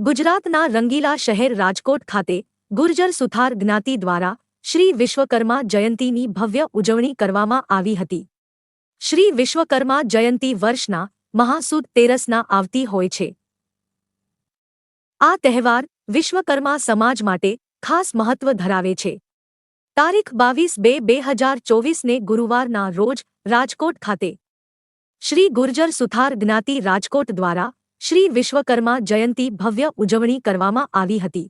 ગુજરાતના રંગીલા શહેર રાજકોટ ખાતે ગુર્જર સુથાર જ્ઞાતિ દ્વારા શ્રી વિશ્વકર્મા જયંતીની ભવ્ય ઉજવણી કરવામાં આવી હતી. શ્રી વિશ્વકર્મા જયંતી વર્ષના મહાસુદ તેરસના આવતી હોય છે. આ તહેવાર વિશ્વકર્મા સમાજ માટે ખાસ મહત્વ ધરાવે છે. તારીખ બાવીસ બે બે હજાર ચોવીસને ગુરુવારના રોજ રાજકોટ ખાતે શ્રી ગુર્જર સુથાર જ્ઞાતિ રાજકોટ દ્વારા શ્રી વિશ્વકર્મા જયંતી ભવ્ય ઉજવણી કરવામાં આવી હતી.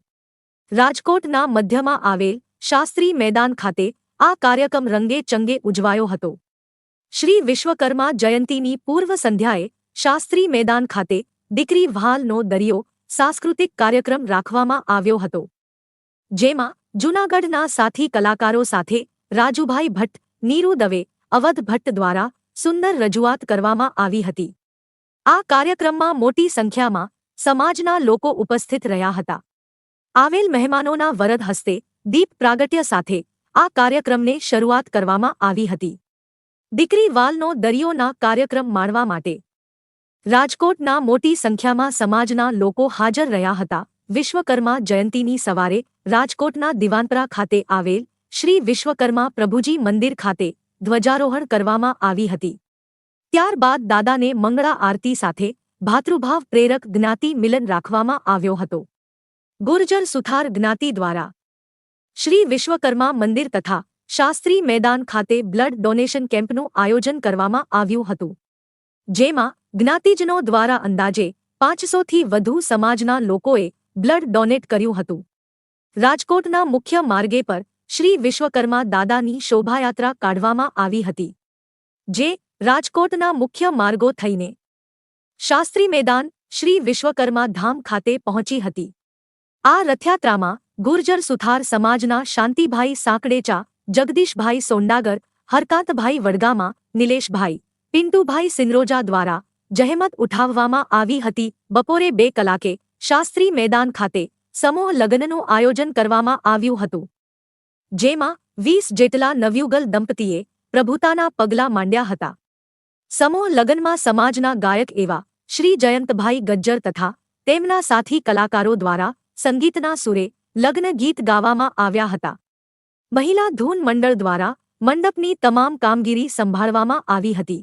રાજકોટના મધ્યમાં આવેલ શાસ્ત્રી મેદાન ખાતે આ કાર્યક્રમ રંગે ચંગે ઉજવાયો હતો. શ્રી વિશ્વકર્મા જયંતીની પૂર્વ સંધ્યાએ શાસ્ત્રી મેદાન ખાતે દીકરી વહાલનો દરિયો સાંસ્કૃતિક કાર્યક્રમ રાખવામાં આવ્યો હતો. જેમાં જૂનાગઢના સાથી કલાકારો સાથે રાજુભાઈ ભટ્ટ, નીરુ દવે, અવધ ભટ્ટ દ્વારા સુંદર રજૂઆત કરવામાં આવી હતી. આ કાર્યક્રમમાં મોટી સંખ્યામાં સમાજના લોકો ઉપસ્થિત રહ્યા હતા. આવેલ મહેમાનોના વરદ હસ્તે દીપ પ્રાગટ્ય સાથે આ કાર્યક્રમને શરૂઆત કરવામાં આવી હતી. દીકરી વાલનો દરિયોના કાર્યક્રમ માણવા માટે રાજકોટના મોટી સંખ્યામાં સમાજના લોકો હાજર રહ્યા હતા. વિશ્વકર્મા જયંતીની સવારે રાજકોટના દિવાનપરા ખાતે આવેલ શ્રી વિશ્વકર્મા પ્રભુજી મંદિર ખાતે ધ્વજારોહણ કરવામાં આવી હતી. ત્યારબાદ દાદાને મંગળા આરતી સાથે ભાતૃભાવ પ્રેરક જ્ઞાતિ મિલન રાખવામાં આવ્યો હતો. ગુર્જર સુથાર જ્ઞાતિ દ્વારા શ્રી વિશ્વકર્મા મંદિર તથા શાસ્ત્રી મેદાન ખાતે બ્લડ ડોનેશન કેમ્પનું આયોજન કરવામાં આવ્યું હતું. જેમાં જ્ઞાતિજનો દ્વારા અંદાજે પાંચસોથી વધુ સમાજના લોકોએ બ્લડ ડોનેટ કર્યું હતું. રાજકોટના મુખ્ય માર્ગે પર શ્રી વિશ્વકર્મા દાદાની શોભાયાત્રા કાઢવામાં આવી હતી, જે રાજકોટના મુખ્ય માર્ગો થઈને શાસ્ત્રી મેદાન શ્રી વિશ્વકર્મા ધામ ખાતે પહોંચી હતી. આ રથયાત્રામાં ગુર્જર સુથાર સમાજના શાંતિભાઈ સાંકડેચા, જગદીશભાઈ સોંડાગર, હરકાતભાઈ વડગામા, નિલેશભાઈ, પિન્ટુભાઈ સિનરોજા દ્વારા જહેમત ઉઠાવવામાં આવી હતી. બપોરે બે કલાકે શાસ્ત્રી મેદાન ખાતે સમૂહ લગ્નનું આયોજન કરવામાં આવ્યું હતું. જેમાં વીસ જેટલા નવયુગલ દંપતીએ પ્રભુતાના પગલાં માંડ્યા હતા. સમૂહ લગ્નમાં સમાજના ગાયક એવા શ્રી જયંતભાઈ ગજ્જર તથા તેમના સાથી કલાકારો દ્વારા સંગીતના સુરે લગ્ન ગીત ગાવામાં આવ્યા હતા. મહિલા ધૂન મંડળ દ્વારા મંડપની તમામ કામગીરી સંભાળવામાં આવી હતી.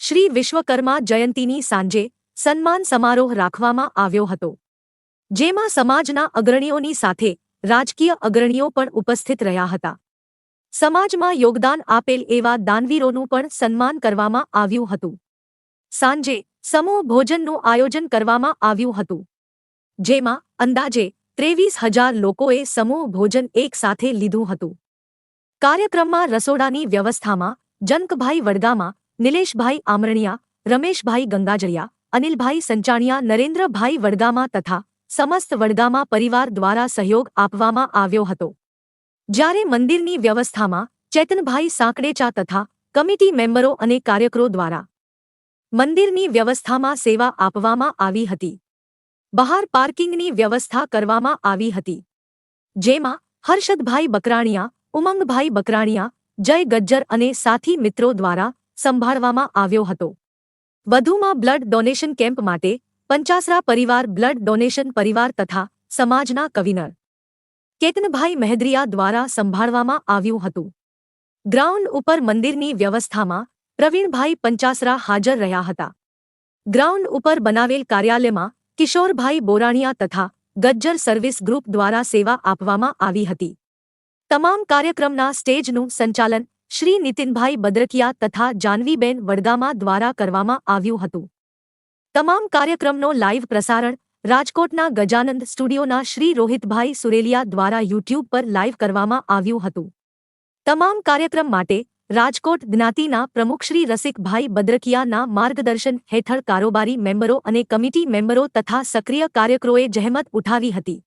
શ્રી વિશ્વકર્મા જયંતીની સાંજે સન્માન સમારોહ રાખવામાં આવ્યો હતો. જેમાં સમાજના અગ્રણીઓની સાથે રાજકીય અગ્રણીઓ પણ ઉપસ્થિત રહ્યા હતા. સમાજમાં યોગદાન આપેલ એવા દાનવીરોનું પણ સન્માન કરવામાં આવ્યું હતું. સાંજે સમૂહ ભોજનનું આયોજન કરવામાં આવ્યું હતું. જેમાં અંદાજે ત્રેવીસ હજાર લોકોએ સમૂહ ભોજન એક સાથે લીધું હતું. કાર્યક્રમમાં રસોડાની વ્યવસ્થામાં જનકભાઈ વડગામા, નિલેશભાઈ આમરણિયા, રમેશભાઈ ગંગાજળિયા અનિલભાઈ સંચાણિયા, નરેન્દ્રભાઈ વડગામા તથા સમસ્ત વડગામા પરિવાર દ્વારા સહયોગ આપવામાં આવ્યો હતો. જ્યારે મંદિરની વ્યવસ્થામાં ચેતનભાઈ સાંકડેચા તથા કમિટી મેમ્બરો અને કાર્યકરો દ્વારા મંદિરની વ્યવસ્થામાં સેવા આપવામાં આવી હતી. બહાર પાર્કિંગની વ્યવસ્થા કરવામાં આવી હતી. જેમાં હર્ષદભાઈ બકરાણિયા, ઉમંગભાઈ બકરાણિયા, જય ગજ્જર અને સાથી મિત્રો દ્વારા સંભાળવામાં આવ્યો હતો. વધુમાં બ્લડ ડોનેશન કેમ્પ માટે પંચાસરા પરિવાર બ્લડ ડોનેશન પરિવાર તથા સમાજના કવિનર. કેતનભાઈ મહેદ્રિયા દ્વારા સંભાળવામાં આવ્યું હતું. ગ્રાઉન્ડ ઉપર મંદિરની વ્યવસ્થામાં પ્રવીણભાઈ પંચાસરા હાજર રહ્યા હતા. ગ્રાઉન્ડ ઉપર બનાવેલ કાર્યાલયમાં કિશોરભાઈ બોરાણિયા તથા ગજ્જર સર્વિસ ગ્રુપ દ્વારા સેવા આપવામાં આવી હતી. તમામ કાર્યક્રમના સ્ટેજનું સંચાલન શ્રી નીતિનભાઈ બદ્રકિયા તથા જાનવીબેન વડગામા દ્વારા કરવામાં આવ્યું હતું. તમામ કાર્યક્રમનો લાઇવ પ્રસારણ રાજકોટના ગજાનંદ સ્ટુડિયોના શ્રી રોહિતભાઈ સુરેલિયા દ્વારા યુટ્યુબ પર લાઇવ કરવામાં આવ્યું હતું. તમામ કાર્યક્રમ માટે રાજકોટ જ્ઞાતિના પ્રમુખ શ્રી રસિકભાઈ બદ્રકિયાના માર્ગદર્શન હેઠળ કારોબારી મેમ્બરો અને કમિટી મેમ્બરો તથા સક્રિય કાર્યકરોએ જહેમત ઉઠાવી હતી.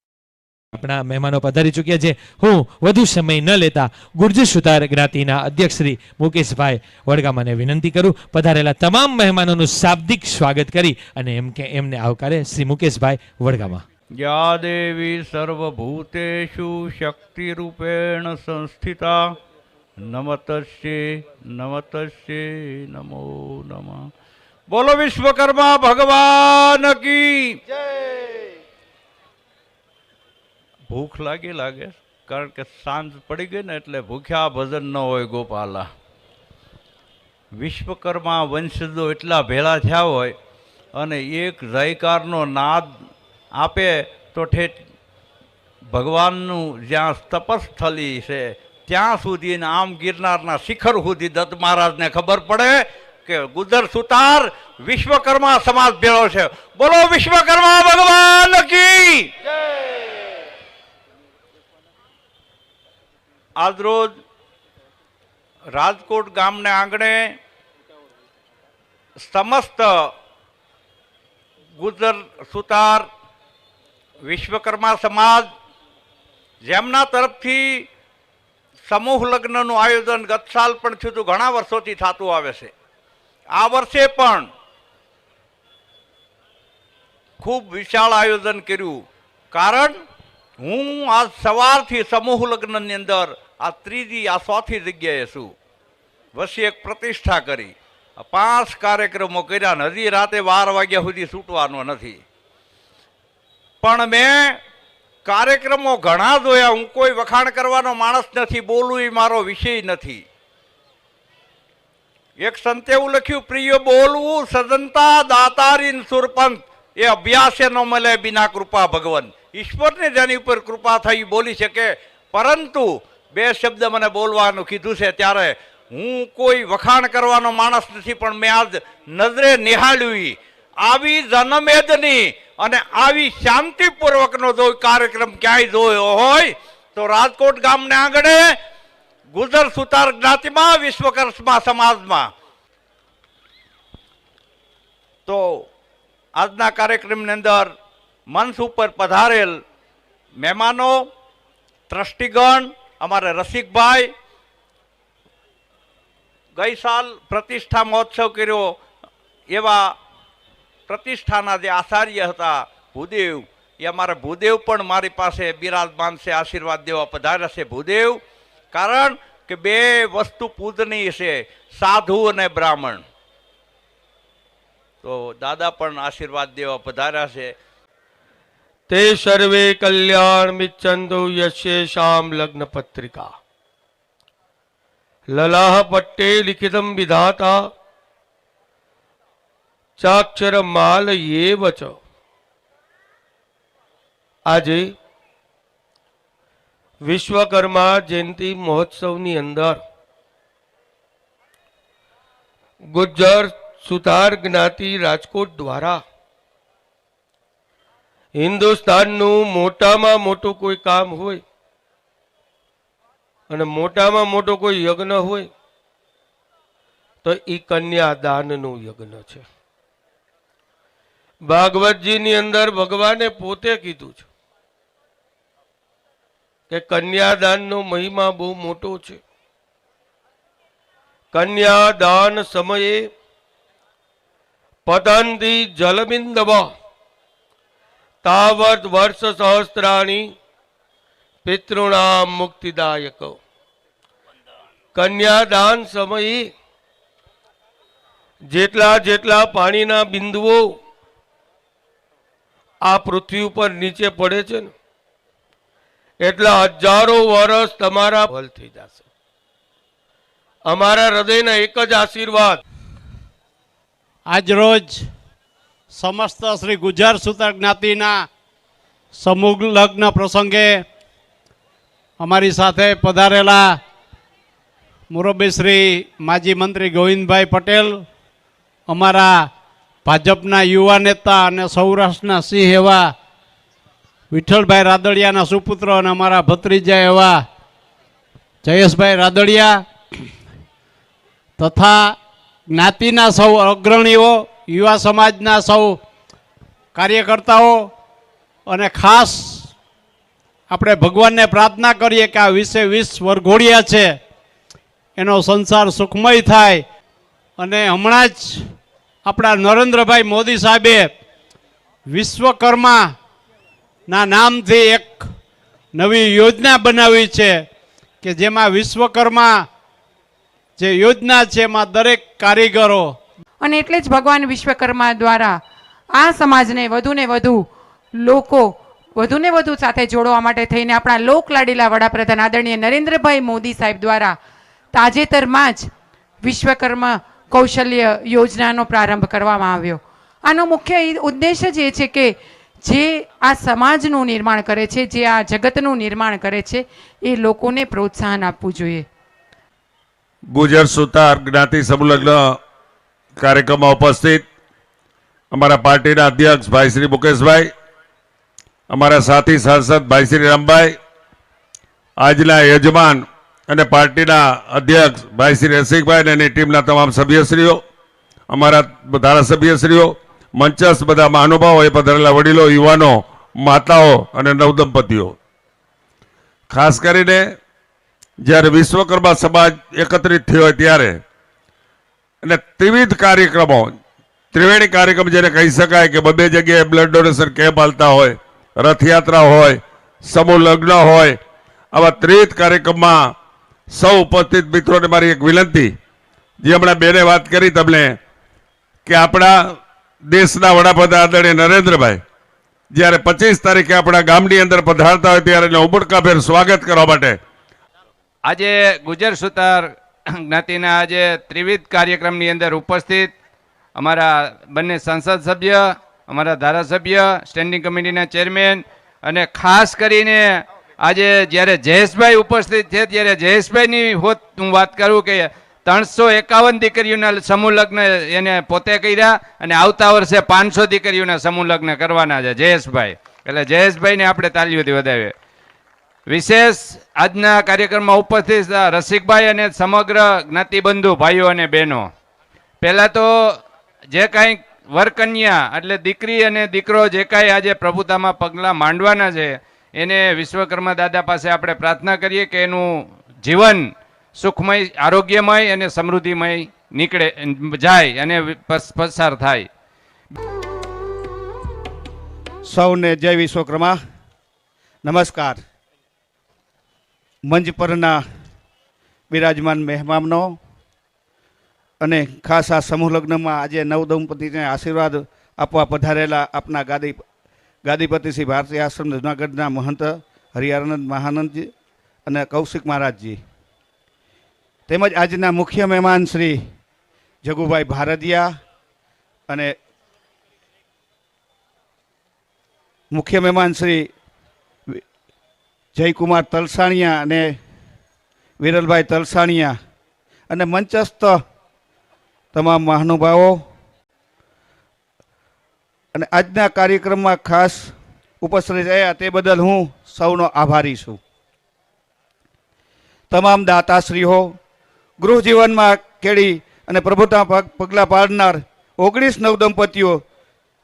આપણા મહેમાનો પધારી ચૂક્યા છે. હું વધુ સમય ન લેતા ગુર્જર સુતાર જ્ઞાતિના અધ્યક્ષ શ્રી મુકેશભાઈ વડગામાને વિનંતી કરું. પધારેલા તમામ મહેમાનોનું શાબ્દિક સ્વાગત કરી અને એમ કે એમને આવકારે શ્રી મુકેશભાઈ વડગામા. યા દેવી સર્વભૂતેષુ શક્તિરૂપેણ સંસ્થિતા. નમતસ્ય નમતસ્ય નમો નમઃ. બોલો વિશ્વકર્મા ભગવાન કી ભૂખ લાગી લાગે, કારણ કે સાંજ પડી ગઈ ને એટલે ભૂખ્યા ભજન ન હોય ગોપાલા. વિશ્વકર્મા વંશજો એટલા ભેળા થયા હોય અને એક જયકારનો નાદ આપે તો ઠેઠ ભગવાનનું જ્યાં તપસ્થલી છે, ત્યાં સુધી આમ ગિરનારના શિખર સુધી દત્ત મહારાજને ખબર પડે કે ગુજર સુતાર વિશ્વકર્મા સમાજ ભેળો છે. બોલો વિશ્વકર્મા ભગવાન કી આજરોજ રાજકોટ ગામને આંગણે સમસ્ત ગુજર સુતાર વિશ્વકર્મા સમાજ જેમના તરફથી સમૂહ લગ્નનું આયોજન ગત સાલ પણ થયું હતું, ઘણા વર્ષોથી થતું આવે છે. આ વર્ષે પણ ખૂબ વિશાળ આયોજન કર્યું. કારણ હું આજ સવારથી સમૂહ લગ્નની અંદર આ ત્રીજી, આ ચોથી જગ્યાએ છું વસી એક પ્રતિષ્ઠા કરી. પાંચ કાર્યક્રમો કર્યા ને હજી રાતે બાર વાગ્યા સુધી છૂટવાનો નથી. પણ મેં કાર્યક્રમો ઘણા જોયા, હું કોઈ વખાણ કરવાનો માણસ નથી, બોલવું એ મારો વિષય નથી. એક સંતે એવું લખ્યું, પ્રિય બોલવું સદનતા દાતારીન સુરપંત એ અભ્યાસે ન મળે બિના કૃપા ભગવાન. ઈશ્વરને જેની ઉપર કૃપા થઈ બોલી શકે. પરંતુ બે શબ્દ મને બોલવાનું કીધું છે ત્યારે હું કોઈ વખાણ કરવાનો માણસ નથી, પણ મેં આજ નજરે નિહાળ્યું. આવી જનમેદની અને આવી શાંતિપૂર્વકનો જો કાર્યક્રમ ક્યાંય જોયો હોય, તો રાજકોટ ગામને આંગણે ગુજર સુતાર જ્ઞાતિમાં વિશ્વકર્ષમાં સમાજમાં. તો આજના કાર્યક્રમની અંદર મંચ ઉપર પધારેલ મહેમાનો, ટ્રસ્ટીગણ અમારે રસિકભાઈ ગઈ સાલ પ્રતિષ્ઠા મહોત્સવ કર્યો. એવા પ્રતિષ્ઠાના જે આચાર્ય હતા ભૂદેવ, એ અમારા ભૂદેવ પણ મારી પાસે બિરાજમાન છે, આશીર્વાદ દેવા પધાર્યા છે ભૂદેવ. કારણ કે બે વસ્તુ પૂજનીય છે, સાધુ અને બ્રાહ્મણ. તો દાદા પણ આશીર્વાદ દેવા પધાર્યા છે. તે સર્વે કલ્યાણ મિચ્છન્તુ યસ્યેષામ લગ્ન પત્રિકા લલાહ પટ્ટે લિખિતમ વિધાતા ચાક્ષર માલ એવ ચ આજે વિશ્વકર્મા જયંતિ મહોત્સવની અંદર ગુજ્જર સુતાર જ્ઞાતિ રાજકોટ દ્વારા હિન્દુસ્તાનનું મોટામાં મોટું કોઈ કામ હોય અને મોટામાં મોટો કોઈ યજ્ઞ હોય, તો એ કન્યાદાનનું યજ્ઞ છે. ભાગવતજીની અંદર ભગવાને પોતે કીધું છે કે કન્યાદાનનો મહિમા બહુ મોટો છે. કન્યાદાન સમયે પતંતી જલબિંદવા તાવત વર્ષ સહસ્ત્રાણી પિતૃણામ મુક્તિદાયક. કન્યાદાન સમયે જેટલા જેટલા પાણીના બિંદુઓ આ પૃથ્વી ઉપર નીચે પડે છે ને, એટલા હજારો વર્ષ તમારા ભલ થઈ જશે. અમારા હૃદયના એક જ આશીર્વાદ. આજરોજ સમસ્ત શ્રી ગુજર સુતર જ્ઞાતિના સમૂહ લગ્ન પ્રસંગે અમારી સાથે પધારેલા મુરબ્બી શ્રી માજી મંત્રી ગોવિંદભાઈ પટેલ, અમારા ભાજપના યુવા નેતા અને સૌરાષ્ટ્રના સિંહ એવા વિઠ્ઠલભાઈ રાદડિયાના સુપુત્ર અને અમારા ભત્રીજા એવા જયેશભાઈ રાદડિયા તથા જ્ઞાતિના સૌ અગ્રણીઓ યુવા સમાજના સૌ કાર્યકર્તાઓ અને ખાસ આપણે ભગવાનને પ્રાર્થના કરીએ કે આ વીસે વીસ વરઘોડિયા છે. એનો સંસાર સુખમય થાય. અને હમણાં જ આપણા નરેન્દ્રભાઈ મોદી સાહેબે વિશ્વકર્માના નામથી એક નવી યોજના બનાવી છે કે જેમાં વિશ્વકર્મા જે યોજના છે એમાં દરેક કારીગરો અને એટલે જ ભગવાન વિશ્વકર્મા દ્વારા આ સમાજને વધુને વધુ લોકો વધુને વધુ સાથે જોડવા માટે થઈને આપણા લોકલાડીલા વડાપ્રધાન આદરણીય નરેન્દ્રભાઈ મોદી સાહેબ દ્વારા તાજેતરમાં જ વિશ્વકર્મા કૌશલ્ય યોજનાનો પ્રારંભ કરવામાં આવ્યો. આનો મુખ્ય ઉદ્દેશ્ય ઉદ્દેશ જ એ છે કે જે આ સમાજનું નિર્માણ કરે છે, જે આ જગતનું નિર્માણ કરે છે, એ લોકોને પ્રોત્સાહન આપવું જોઈએ. ગુજર સુતાર જ્ઞાતિ સમુલગ્ન કાર્યક્રમમાં ઉપસ્થિત અમારા પાર્ટીના અધ્યક્ષ ભાઈ શ્રી મુકેશભાઈ, અમારા સાથી સાંસદ ભાઈ શ્રી રામભાઈ, આજના યજમાન અને પાર્ટીના અધ્યક્ષ ભાઈ શ્રી રસિકભાઈ અને એની ટીમના તમામ સભ્યશ્રીઓ, અમારા ધારાસભ્યશ્રીઓ, મંચસ્થ બધા મહાનુભાવો એ પધારેલા વડીલો, યુવાનો, માતાઓ અને નવદંપતિઓ. ખાસ કરીને જ્યારે વિશ્વકર્મા સમાજ એકત્રિત થયો ત્યારે અને ત્રિવિધ કાર્યક્રમો. ત્રિવેણી કાર્યક્રમ જેને કહી શકાય કે બબે જગ્યાએ બ્લડ ડોનેશન કેમ્પ હાલતા હોય, રથયાત્રા હોય, સમૂહ લગ્ન હોય, આવા ત્રિવિધ કાર્યક્રમમાં સૌ ઉપસ્થિત મિત્રોને મારી એક વિનંતી, જે હમણાં બેને વાત કરી તમને, કે આપણા દેશના વડાપ્રધાન આદરણીય નરેન્દ્રભાઈ, જ્યારે પચીસ તારીખે આપણા ગામની અંદર પધારતા હોય ત્યારે ઉમળકાભેર સ્વાગત કરવા માટે. આજે ગુજર સુતાર જ્ઞાતિના આજે ત્રિવિધ કાર્યક્રમની અંદર ઉપસ્થિત અમારા બંને સંસદ સભ્ય, અમારા ધારાસભ્ય, સ્ટેન્ડિંગ કમિટીના ચેરમેન અને ખાસ કરીને આજે જ્યારે જયેશભાઈ ઉપસ્થિત છે, ત્યારે જયેશભાઈની હોત હું વાત કરું કે ત્રણસો એકાવન દીકરીઓના સમૂહ લગ્ન એને પોતે કર્યા અને આવતા વર્ષે પાંચસો દીકરીઓના સમૂહ લગ્ન કરવાના છે, જયેશભાઈ. એટલે જયેશભાઈને આપણે તાલીઓથી વધાવીએ. વિશેષ આજના કાર્યક્રમમાં ઉપસ્થિત રસિકભાઈ અને સમગ્ર જ્ઞાતિબંધુ ભાઈઓ અને બહેનો. પહેલાં તો જે કાંઈ વરકન્યા, એટલે દીકરી અને દીકરો જે કાંઈ આજે પ્રભુતામાં પગલાં માંડવાના છે, એને વિશ્વકર્મા દાદા પાસે આપણે પ્રાર્થના કરીએ કે એનું જીવન સુખમય, આરોગ્યમય અને સમૃદ્ધિમય નીકળે, જાય અને પસાર થાય. સૌને જય વિશ્વકર્મા. નમસ્કાર. મંચ પરના બિરાજમાન મહેમાનો અને ખાસ આ સમૂહ લગ્નમાં આજે નવદંપતિને આશીર્વાદ આપવા પધારેલા આપના ગાદી ગાદીપતિ શ્રી ભારતીય આશ્રમ જુનાગઢના મહંત હરિયાનંદ મહાનંદજી અને કૌશિક મહારાજજી. તેમજ આજના મુખ્ય મહેમાન શ્રી જગુભાઈ ભારદિયા અને મુખ્ય મહેમાન શ્રી જયકુમાર તલસાણિયા અને વિરલભાઈ તલસાણિયા અને મંચસ્થ તમામ મહાનુભાવો. અને આજના કાર્યક્રમમાં ખાસ ઉપસ્થિત રહ્યા તે બદલ હું સૌનો આભારી છું. તમામ દાતાશ્રીઓ ગૃહજીવનમાં કેળી અને પ્રભુતા પગલાં પાડનાર ઓગણીસ નવ દંપતીઓ,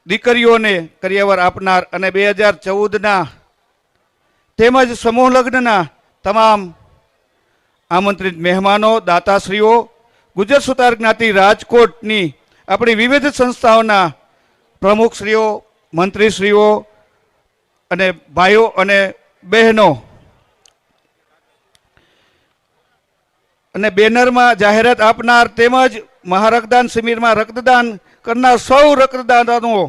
દીકરીઓને કરિયાવર આપનાર અને બે હજાર ચૌદના તેમજ સમૂહ લગ્નના તમામ આમંત્રિત મહેમાનો, દાતાશ્રીઓ ગુજર સુતાર જ્ઞાતિ રાજકોટની આપણી વિવિધ સંસ્થાઓના પ્રમુખશ્રીઓ, મંત્રીશ્રીઓ અને ભાઈઓ અને બહેનો. અને બેનરમાં જાહેરાત આપનાર તેમજ મહારક્તદાન શિબિરમાં રક્તદાન કરનાર સૌ રક્તદાતાઓ,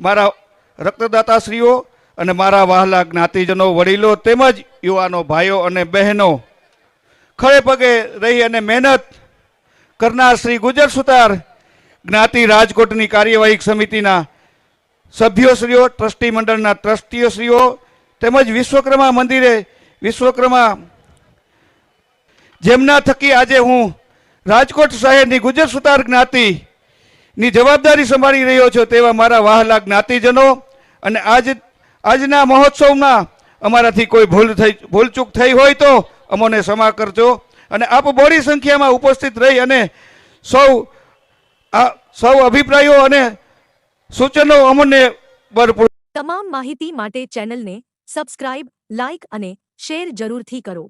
મારા રક્તદાતાશ્રીઓ અને મારા વહાલા જ્ઞાતિજનો, વડીલો તેમજ યુવાનો ભાઈઓ અને બહેનો, ખડે પગે રહી અને મહેનત કરનાર શ્રી ગુજર સુતાર જ્ઞાતિ રાજકોટની કાર્યવાહી સમિતિના સભ્યોશ્રીઓ, ટ્રસ્ટી મંડળના ટ્રસ્ટીઓશ્રીઓ તેમજ વિશ્વકર્મા મંદિરે વિશ્વકર્મા જેમના થકી આજે હું રાજકોટ શહેરની ગુજર સુતાર જ્ઞાતિની જવાબદારી સંભાળી રહ્યો છું તેવા મારા વહાલા જ્ઞાતિજનો અને આજ આજના મહોત્સવમાં અમારાથી કોઈ ભૂલ થઈ, ભૂલચૂક થઈ હોય તો અમોને ક્ષમા કરજો અને આપ બોડી સંખ્યામાં ઉપસ્થિત રહી અને સૌ સૌ અભિપ્રાયો અને સૂચનો અમને ભરપૂર તમામ માહિતી માટે ચેનલને સબસ્ક્રાઇબ, લાઇક અને શેર જરૂરથી કરો.